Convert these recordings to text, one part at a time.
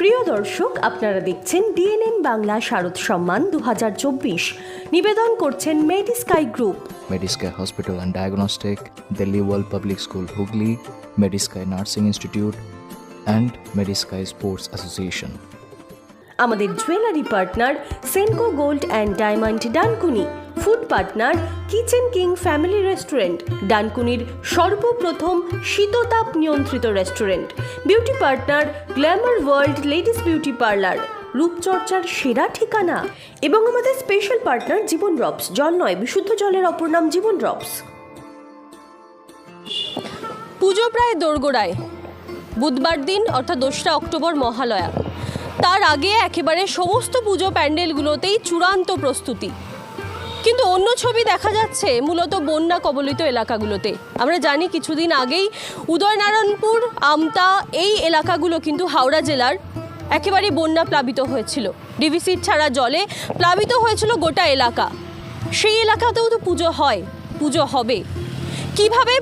প্রিয় দর্শক আপনারা দেখছেন ডিএনএন বাংলা শারদ সম্মান দুহাজার চব্বিশ। নিবেদন করছেন Medisky group Medisky hospital and diagnostic Delhi world public school Hooghly Medisky nursing institute and Medisky sports association আমাদের jewellery partner Senco gold and diamond Dankuni food partner, kitchen king family restaurant, ডানকুনির সর্বপ্রথম শীততাপ নিয়ন্ত্রিত restaurant, beauty partner, glamour world ladies beauty parlour, রূপচর্চার সেরা ঠিকানা এবং আমাদের special partner জীবন drops জল নয়, বিশুদ্ধ জলের অপর নাম জীবন ড্রপস পুজো প্রায় দোরগোড়ায়, বুধবার দিন অর্থাৎ দোসরা অক্টোবর মহালয়া। তার আগে একেবারে সমস্ত পুজো প্যান্ডেলগুলোতেই চূড়ান্ত প্রস্তুতি। কিন্তু অন্য ছবি দেখা যাচ্ছে, মূলত বন্যা কবলিত এলাকাগুলোতে। আমরা জানি কিছুদিন আগেই উদয়নারায়ণপুর, আমতা, এই এলাকাগুলো কিন্তু হাওড়া জেলার একেবারে বন্যা প্লাবিত হয়েছিল। ডিভিসির ছাড়া জলে প্লাবিত হয়েছিল গোটা এলাকা। সেই এলাকাতেও তো পুজো হয়, পুজো হবে। কীভাবে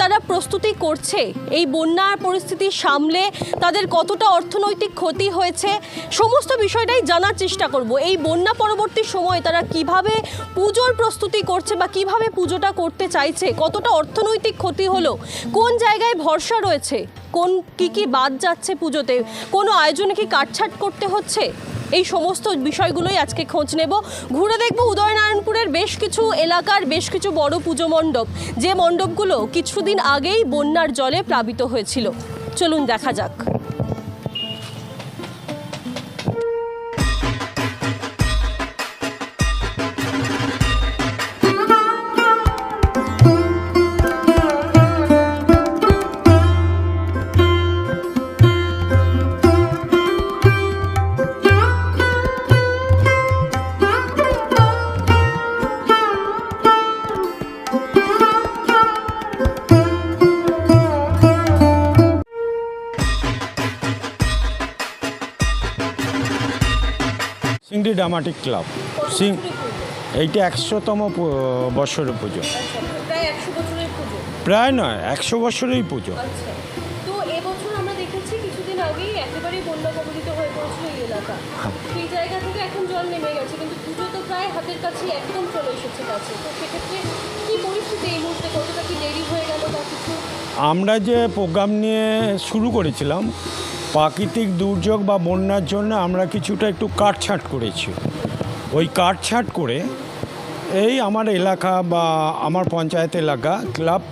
তারা প্রস্তুতি করছে? এই বন্যার পরিস্থিতি সামলে তাদের কতটা অর্থনৈতিক ক্ষতি হয়েছে? সমস্ত বিষয়টাই জানার চেষ্টা করব। এই বন্যা পরবর্তী সময়ে তারা কীভাবে পুজোর প্রস্তুতি করছে বা কীভাবে পুজোটা করতে চাইছে? কতটা অর্থনৈতিক ক্ষতি হলো? কোন জায়গায় ভরসা রয়েছে? কোন, কি কি বাদ যাচ্ছে পুজোতে? কোনো আয়োজনে কি কাটছাট করতে হচ্ছে? এই সমস্ত বিষয়গুলোই আজকে খোঁজ নেব। ঘুরে দেখব উদয়নারায়ণপুরের বেশ কিছু এলাকার বেশ কিছু বড় পুজো মণ্ডপ। যে মণ্ডপগুলো কিছুদিন আগেই বন্যার জলে প্লাবিত হয়েছিল। চলুন দেখা যাক। সিংড়ি ড্রামাটিক ক্লাব। সিং এইটা একশোতম পু- পুজো। প্রায় বছরের পুজো। প্রায় নয় একশো বছরেই পুজো। আচ্ছা। হয়ে আমরা যে প্রোগ্রাম নিয়ে শুরু করেছিলাম প্রাকৃতিক দুর্যোগ বা বন্যার জন্য আমরা কিছুটা একটু কাটছাট করেছি। ওই কাটছাট করে এই আমার এলাকা বা আমার পঞ্চায়েত এলাকা ক্লাব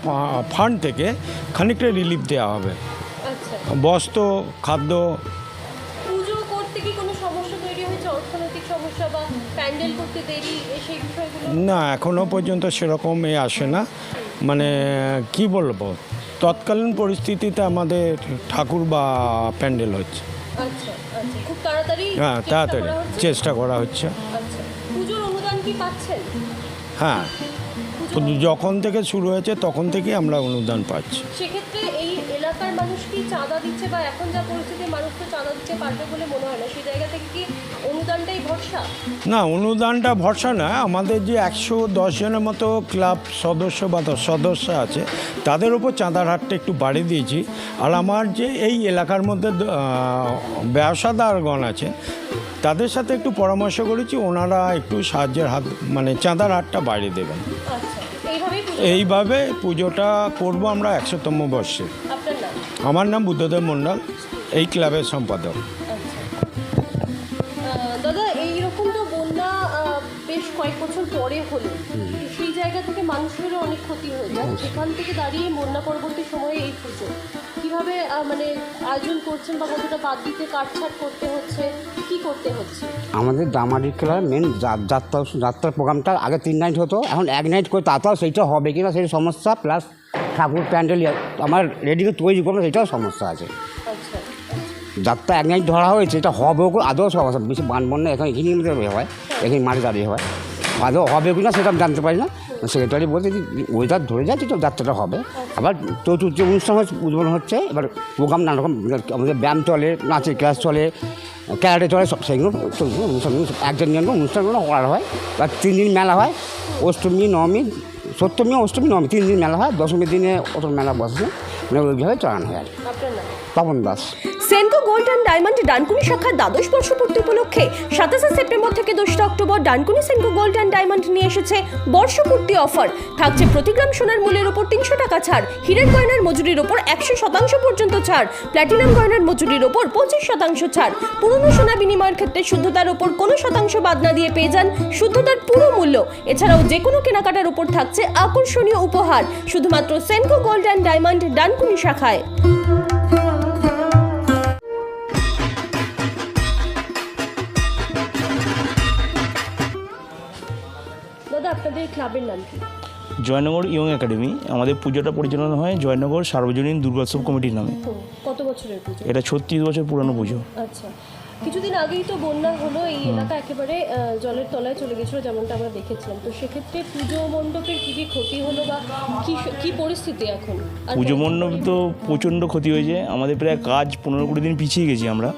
ফান্ড থেকে খানিকটা রিলিফ দেওয়া হবে। আচ্ছা। বস্ত্র খাদ্য প্যান্ডেল দেরি সেই বিষয়গুলো না এখনও পর্যন্ত সেরকম এ আসে না। মানে কি বলব? তৎকালীন পরিস্থিতিতে আমাদের ঠাকুর বা প্যান্ডেল হচ্ছে। আচ্ছা আচ্ছা। হ্যাঁ তাড়াতাড়ি চেষ্টা করা হচ্ছে। আচ্ছা। হ্যাঁ। যখন থেকে শুরু হয়েছে তখন থেকেই আমরা অনুদান পাচ্ছি। সেক্ষেত্রে এই এলাকার মানুষ কি চাঁদা দিচ্ছে বা এখন যা পরিস্থিতি মানুষ তো চাঁদা দিতে পারবে বলে মনে হয় না সেই জায়গা থেকে কি অনুদানটাই ভরসা? না অনুদানটা ভরসা না। আমাদের যে একশো দশ জনের মতো ক্লাব সদস্য বা সদস্য আছে তাদের উপর চাঁদার হারটা একটু বাড়িয়ে দিয়েছি। আর আমার যে এই এলাকার মধ্যে ব্যবসাদারগণ আছে তাদের সাথে একটু পরামর্শ করেছি ওনারা একটু সাহায্যের হাত মানে চাঁদার হারটা বাড়িয়ে দেবেন। আচ্ছা এইভাবে পুজোটা করব আমরা একশোতম বর্ষে। আমার নাম বুদ্ধদেব মণ্ডল এই ক্লাবের সম্পাদক। দাদা এইরকম তো বন্যা বেশ কয়েক বছর পরে হলো। সেই জায়গা থেকে মানুষেরও অনেক ক্ষতি হয়ে যায়। সেখান থেকে দাঁড়িয়ে বন্যা পরবর্তী সময়ে এই পুজো। কীভাবে মানে আয়োজন করছেন বা কতটা বাদ দিতে কাটছাট করতে হচ্ছে? কি করতে হচ্ছে? আমাদের দামারি খেলার মেন যাত্রা যাত্রার প্রোগ্রামটা আগে তিন নাইট হতো। এখন এক নাইট করে তাতেও সেইটা হবে কিনা সেই সমস্যা প্লাস ঠাকুর প্যান্ডেল, আমার রেডি করে তৈরি করব সেটাও সমস্যা আছে। যাত্রা এক নাইট ধরা হয়েছে, এটা হবে আদৌ সমস্যা, বেশি বান বন্যা এখানে এখানে মধ্যে হয়, এখানে মাঠে দাঁড়িয়ে হয়। আদৌ হবে কি না, সেটা আমি জানতে পারি না। সেক্রেটারি বলছে যে ওয়েদার ধরে যাচ্ছে, তো যাত্রাটা হবে। আবার চতুর্থ অনুষ্ঠান হচ্ছে, উদ্বোধন হচ্ছে, এবার প্রোগ্রাম নানা রকম, আমাদের ব্যায়াম চলে, নাচের ক্লাস চলে ক্যারাটে চলে, সব সেগুলো অনুষ্ঠান, একজন অনুষ্ঠানগুলো করা হয়। আর তিন দিন মেলা হয়, অষ্টমী, নবমী সপ্তমী অষ্টমী নবমী তিন দিন মেলা হয় দশমীর দিনে অত মেলা বসে মানে ওইভাবে চালানো হয় আর Tapan Das. Senco gold and diamond Dankuni শাখার দ্বাদশ বর্ষপূর্তি উপলক্ষে সাতাশে সেপ্টেম্বর থেকে দোসরা October Dankuni Senco gold and diamond নিয়ে এসেছে বর্ষপূর্তি অফার। থাকছে প্রতি গ্রাম সোনার মূল্যের ওপর তিনশো টাকা ছাড়, হীরের গয়নার মজুরির ওপর একশো শতাংশ পর্যন্ত ছাড় প্ল্যাটিনাম গয়নার মজুরির ওপর পঁচিশ শতাংশ ছাড়। পুরনো সোনা বিনিময়ের ক্ষেত্রে শুদ্ধতার ওপর কোনো শতাংশ বাদ না দিয়ে পেয়ে যান শুদ্ধতার পুরো মূল্য। এছাড়াও যে কোনো কেনাকাটার ওপর থাকছে আকর্ষণীয় উপহার, শুধুমাত্র Senco gold and diamond Dankuni শাখায়। আপনাদের ক্লাবের নাম কি? Joynagar young academy. আমাদের পুজোটা পরিচালনা হয় জয়নগর সার্বজনীন দুর্গোৎসব কমিটির নামে। কত বছরের পুজো? এটা ছত্রিশ বছর পুরানো পুজো। আচ্ছা। কিছুদিন আগেই তো বন্যা হলো এই এলাকা একেবারে জলের তলায় চলে গেছিল যেমনটা আমরা দেখেছিলাম। তো সেক্ষেত্রে পুজো মণ্ডপের কি কি ক্ষতি হলো বা কি কি পরিস্থিতি এখন? পুজো মণ্ডপ তো প্রচণ্ড ক্ষতি হয়েছে। আমাদের প্রায় কাজ পনেরো কুড়ি দিন পিছিয়ে গেছি আমরা।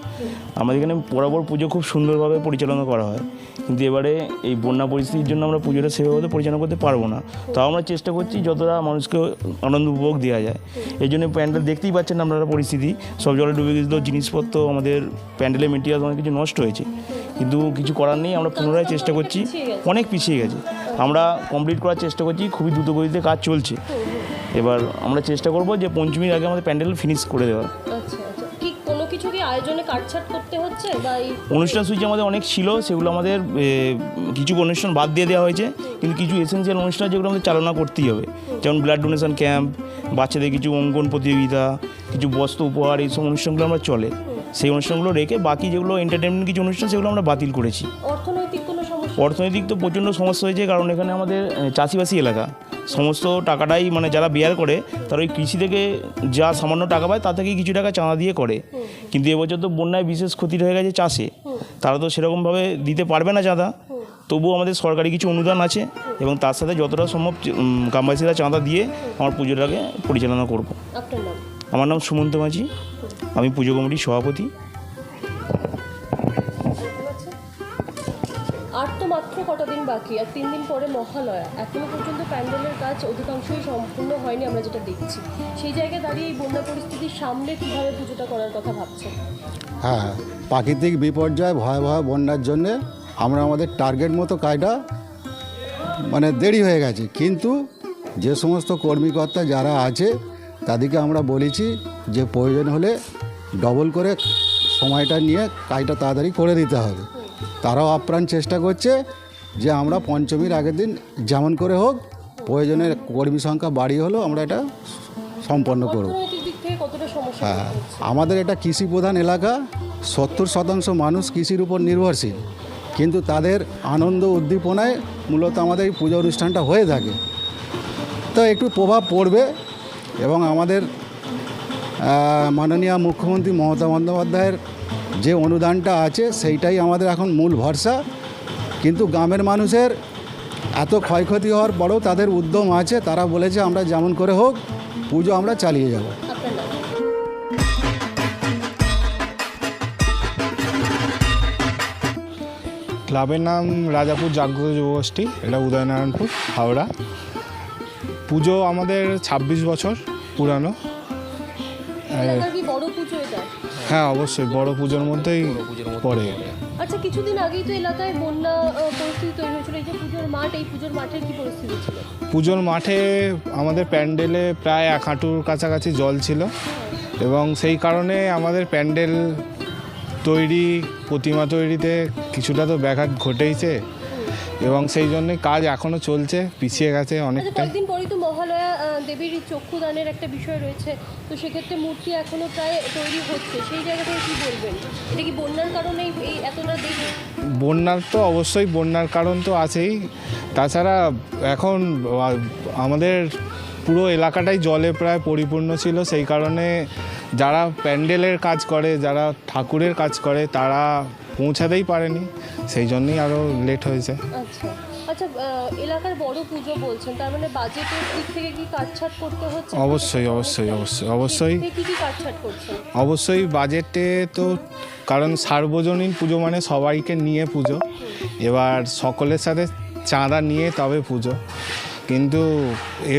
আমাদের এখানে বরাবর পুজো খুব সুন্দরভাবে পরিচালনা করা হয়। কিন্তু এবারে এই বন্যা পরিস্থিতির জন্য আমরা পুজোটা সেভাবে পরিচালনা করতে পারব না। তাও আমরা চেষ্টা করছি যতটা মানুষকে আনন্দ উপভোগ দেওয়া যায়। এই জন্য প্যান্ডেল দেখতেই পাচ্ছেন আপনারা পরিস্থিতি। সব জলে ডুবে গেছিল জিনিসপত্র আমাদের প্যান্ডেলের মেটেরিয়াল অনেক কিছু নষ্ট হয়েছে। কিন্তু কিছু করার নেই আমরা পুনরায় চেষ্টা করছি অনেক পিছিয়ে গেছে। আমরা কমপ্লিট করার চেষ্টা করছি খুবই দ্রুতগতিতে কাজ চলছে। এবার আমরা চেষ্টা করব যে পঞ্চমীর আগে আমাদের প্যান্ডেল ফিনিশ করে দেওয়ার। আচ্ছা আচ্ছা। কি কোনো কিছু কি আয়োজনে কাটছাট করতে হচ্ছে বা অনুষ্ঠান সূচি আমাদের অনেক ছিল সেগুলো আমাদের কিছু অনুষ্ঠান বাদ দিয়ে দেওয়া হয়েছে। কিন্তু কিছু এসেন্সিয়াল অনুষ্ঠান যেগুলো আমাদের চালনা করতেই হবে। যেমন ব্লাড ডোনেশন ক্যাম্প বাচ্চাদের কিছু অঙ্কন প্রতিযোগিতা কিছু বস্ত্র উপহার এইসব অনুষ্ঠানগুলো আমরা চলে। সেই অনুষ্ঠানগুলো রেখে বাকি যেগুলো এন্টারটেনমেন্ট কিছু অনুষ্ঠান সেগুলো আমরা বাতিল করেছি। অর্থনৈতিক কোনো সমস্যা? অর্থনৈতিক তো প্রচণ্ড সমস্যা হয়েছে কারণ এখানে আমাদের চাষিবাসী এলাকা। সমস্ত টাকাটাই মানে যারা বেয়ার করে তারা ওই কৃষি থেকে যা সামান্য টাকা পায় তা থেকেই কিছু টাকা চাঁদা দিয়ে করে। কিন্তু এবছর তো বন্যায় বিশেষ ক্ষতি হয়ে গেছে চাষে। তারা তো সেরকমভাবে দিতে পারবে না চাঁদা। তবুও আমাদের সরকারি কিছু অনুদান আছে এবং তার সাথে যতটা সম্ভব গ্রামবাসীরা চাঁদা দিয়ে আমার পুজোটাকে পরিচালনা করব। আমার নাম সুমন্ত মাঝি। আমি পুজো কমিটির সভাপতি। আর তো মাত্র কটা দিন বাকি আর তিন দিন পরে মহালয়া। এখনও পর্যন্ত প্যান্ডেলের কাজ অধিকাংশই সম্পূর্ণ হয়নি আমরা যেটা দেখছি। সেই জায়গায় দাঁড়িয়ে এই বন্যা পরিস্থিতির সামনে কীভাবে পুজোটা করার কথা ভাবছেন? হ্যাঁ প্রাকৃতিক বিপর্যয় ভয়াবহ বন্যার জন্যে আমরা আমাদের টার্গেট মতো কাজটা মানে দেরি হয়ে গেছে। কিন্তু যে সমস্ত কর্মীকর্তা যারা আছে তাদেরকে আমরা বলেছি যে প্রয়োজন হলে ডবল করে সময়টা নিয়ে কাজটা তাড়াতাড়ি করে দিতে হবে। তারাও আপ্রাণ চেষ্টা করছে যে আমরা পঞ্চমীর আগের দিন যেমন করে হোক প্রয়োজনের কর্মী সংখ্যা বাড়িয়ে হলেও আমরা এটা সম্পন্ন করব। হ্যাঁ আমাদের এটা কৃষি প্রধান এলাকা সত্তর শতাংশ মানুষ কৃষির উপর নির্ভরশীল। কিন্তু তাদের আনন্দ উদ্দীপনায় মূলত আমাদের এই পুজো অনুষ্ঠানটা হয়ে থাকে। তো একটু প্রভাব পড়বে এবং আমাদের মাননীয় মুখ্যমন্ত্রী মমতা বন্দ্যোপাধ্যায়ের যে অনুদানটা আছে সেইটাই আমাদের এখন মূল ভরসা। কিন্তু গ্রামের মানুষের এত ক্ষয়ক্ষতি হওয়ার পরেও তাদের উদ্যম আছে, তারা বলেছে আমরা যেমন করে হোক পুজো আমরা চালিয়ে যাব। ক্লাবের নাম রাজাপুর জাগ্রত যুবগোষ্ঠী, এটা উদয়নারায়ণপুর, হাওড়া। পুজো আমাদের ২৬ বছর পুরানো। এলাকার কি বড় পুজো এটা? হ্যাঁ অবশ্যই বড় পুজোর মধ্যেই পড়ে। আচ্ছা কিছুদিন আগেই তো এলাকায় বন্যা পরিস্থিতি তৈরি হয়েছিল। এই যে পুজোর মাঠ এই পুজোর মাঠের কি পরিস্থিতি ছিল? পুজোর মাঠে আমাদের প্যান্ডেলে প্রায় এক হাঁটুর কাছাকাছি জল ছিল এবং সেই কারণে আমাদের প্যান্ডেল তৈরি প্রতিমা তৈরিতে কিছুটা তো ব্যাঘাত ঘটেইছে। এবং সেই জন্যে কাজ এখনও চলছে পিছিয়ে গেছে আচ্ছা অনেকটাই কয়েকদিন পরেই তো মহালয়া দেবীর চক্ষুদানের একটা বিষয় রয়েছে। তো সেক্ষেত্রে মূর্তি এখনও প্রায় তৈরি হচ্ছে। সেই জায়গা থেকে কি বলবেন? এটা কি বন্যার কারণে এই এতটা দেরি? বন্যার তো অবশ্যই বন্যার কারণ তো আছেই। তাছাড়া এখন আমাদের পুরো এলাকাটাই জলে প্রায় পরিপূর্ণ ছিল। সেই কারণে যারা প্যান্ডেলের কাজ করে যারা ঠাকুরের কাজ করে তারা পৌঁছাতেই পারেনি সেই জন্যই আরও লেট হয়েছে। আচ্ছা আচ্ছা এলাকার বড় পুজো বলছেন তার মানে বাজেটের দিক থেকে কি কাটছাট করতে হচ্ছে? অবশ্যই অবশ্যই অবশ্যই অবশ্যই। কি কি কাটছাট করছেন? অবশ্যই বাজেটে তো কারণ সার্বজনীন পুজো মানে সবাইকে নিয়ে পুজো। এবার সকলের সাথে চাঁদা নিয়ে তবে পুজো। কিন্তু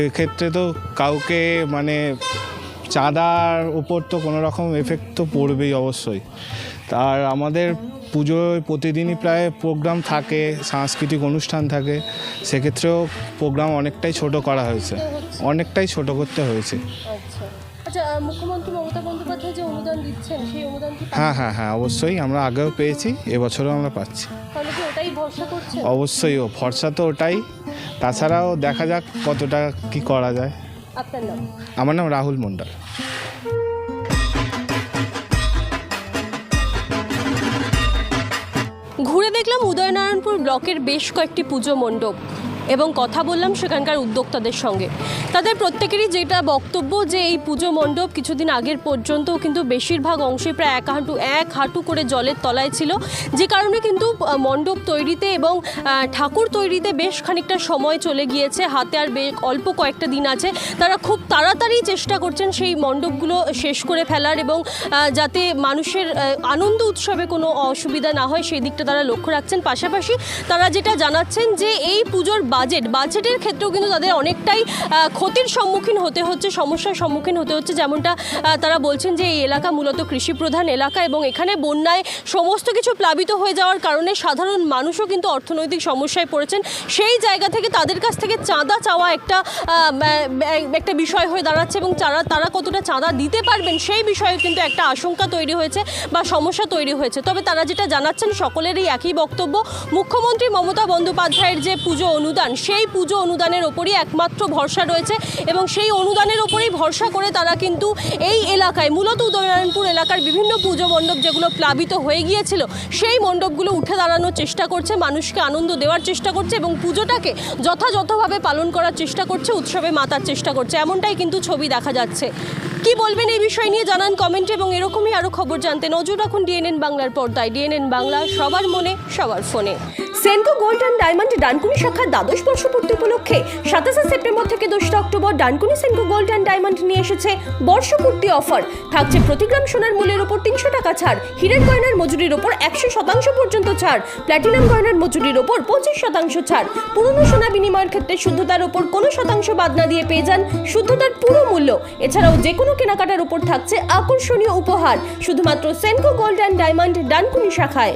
এক্ষেত্রে তো কাউকে মানে চাঁদার উপর তো কোনো রকম এফেক্ট তো পড়বেই অবশ্যই। আর আমাদের পুজোয় প্রতিদিনই প্রায় প্রোগ্রাম থাকে সাংস্কৃতিক অনুষ্ঠান থাকে। সেক্ষেত্রেও প্রোগ্রাম অনেকটাই ছোট করা হয়েছে। অনেকটাই ছোট করতে হয়েছে। আচ্ছা। আচ্ছা মুখ্যমন্ত্রী মমতা বন্দ্যোপাধ্যায় যে অনুদান দিচ্ছেন সেই অনুদান হ্যাঁ হ্যাঁ হ্যাঁ অবশ্যই আমরা আগেও পেয়েছি এবছরও আমরা পাচ্ছি। অবশ্যই ও ভরসা তো ওটাই। তাছাড়াও দেখা যাক কতটা কি করা যায়। আপনার নাম? আমার নাম রাহুল মণ্ডল। দেখলাম উদয়নারায়ণপুর ব্লকের বেশ কয়েকটি পুজো মণ্ডপ। এবং কথা বললাম সেখানকার উদ্যোক্তাদের সঙ্গে। তাদের প্রত্যেকেরই যেটা বক্তব্য যে এই পুজো মণ্ডপ কিছুদিন আগের পর্যন্ত কিন্তু বেশিরভাগ অংশে প্রায় এক হাঁটু এক হাঁটু করে জলের তলায় ছিল। যে কারণে কিন্তু মণ্ডপ তৈরিতে এবং ঠাকুর তৈরিতে বেশ খানিকটা সময় চলে গিয়েছে। হাতে আর অল্প কয়েকটা দিন আছে। তারা খুব তাড়াতাড়ি চেষ্টা করছেন সেই মণ্ডপগুলো শেষ করে ফেলার এবং যাতে মানুষের আনন্দ উৎসবে কোনো অসুবিধা না হয়, সেই দিকটা তারা লক্ষ্য রাখছেন। পাশাপাশি তারা যেটা জানাচ্ছেন যে এই পুজোর বাজেট, বাজেটের ক্ষেত্রেও কিন্তু তাদের অনেকটাই ক্ষতির সম্মুখীন হতে হচ্ছে, সমস্যার সম্মুখীন হতে হচ্ছে, যেমনটা তারা বলছেন যে এই এলাকা মূলত কৃষি প্রধান এলাকা এবং এখানে বন্যায় সমস্ত কিছু প্লাবিত হয়ে যাওয়ার কারণে সাধারণ মানুষও কিন্তু অর্থনৈতিক সমস্যায় পড়েছেন। সেই জায়গা থেকে তাদের কাছ থেকে চাঁদা চাওয়া একটা একটা বিষয় হয়ে দাঁড়াচ্ছে এবং তারা তারা কতটা চাঁদা দিতে পারবেন সেই বিষয়ে কিন্তু একটা আশঙ্কা তৈরি হয়েছে বা সমস্যা তৈরি হয়েছে। তবে তারা যেটা জানাচ্ছেন, সকলেরই একই বক্তব্য। মুখ্যমন্ত্রী মমতা বন্দ্যোপাধ্যায়ের যে পুজো অনুদান, সেই পুজো অনুদানের ওপরই একমাত্র ভরসা রয়েছে এবং সেই অনুদানের ওপরেই ভরসা করে তারা কিন্তু এই এলাকায়, মূলত উদয়নারায়ণপুর এলাকার বিভিন্ন পুজো মণ্ডপ যেগুলো প্লাবিত হয়ে গিয়েছিল, সেই মণ্ডপগুলো উঠে দাঁড়ানোর চেষ্টা করছে, মানুষকে আনন্দ দেওয়ার চেষ্টা করছে এবং পুজোটাকে যথাযথভাবে পালন করার চেষ্টা করছে, উৎসবে মাতার চেষ্টা করছে, এমনটাই কিন্তু ছবি দেখা যাচ্ছে। কি বলবেন এই বিষয় নিয়ে জানান কমেন্টে এবং এরকমই আরও খবর জানতে নজর রাখুন ডিএনএন বাংলার পর্দায়। ডিএনএন বাংলা, সবার মনে, সবার ফোনে। Senco gold and diamond Dankuni শাখার দ্বাদশ বর্ষপূর্তি উপলক্ষে সাতাশে সেপ্টেম্বর থেকে দোসরা October Dankuni Senco gold and diamond নিয়ে এসেছে বর্ষপূর্তি অফার থাকছে প্রতি গ্রাম সোনার মূল্যের ওপর তিনশো টাকা ছাড়, হীরের গয়নার মজুরির ওপর একশো শতাংশ পর্যন্ত ছাড় প্ল্যাটিনাম গয়নার মজুরির ওপর পঁচিশ শতাংশ ছাড়। পুরনো সোনা বিনিময়ের ক্ষেত্রে শুদ্ধতার ওপর কোনো শতাংশ বাদ না দিয়ে পেয়ে যান শুদ্ধতার পুরো মূল্য। এছাড়াও যে কোনো কেনাকাটার ওপর থাকছে আকর্ষণীয় উপহার, শুধুমাত্র Senco gold and diamond Dankuni শাখায়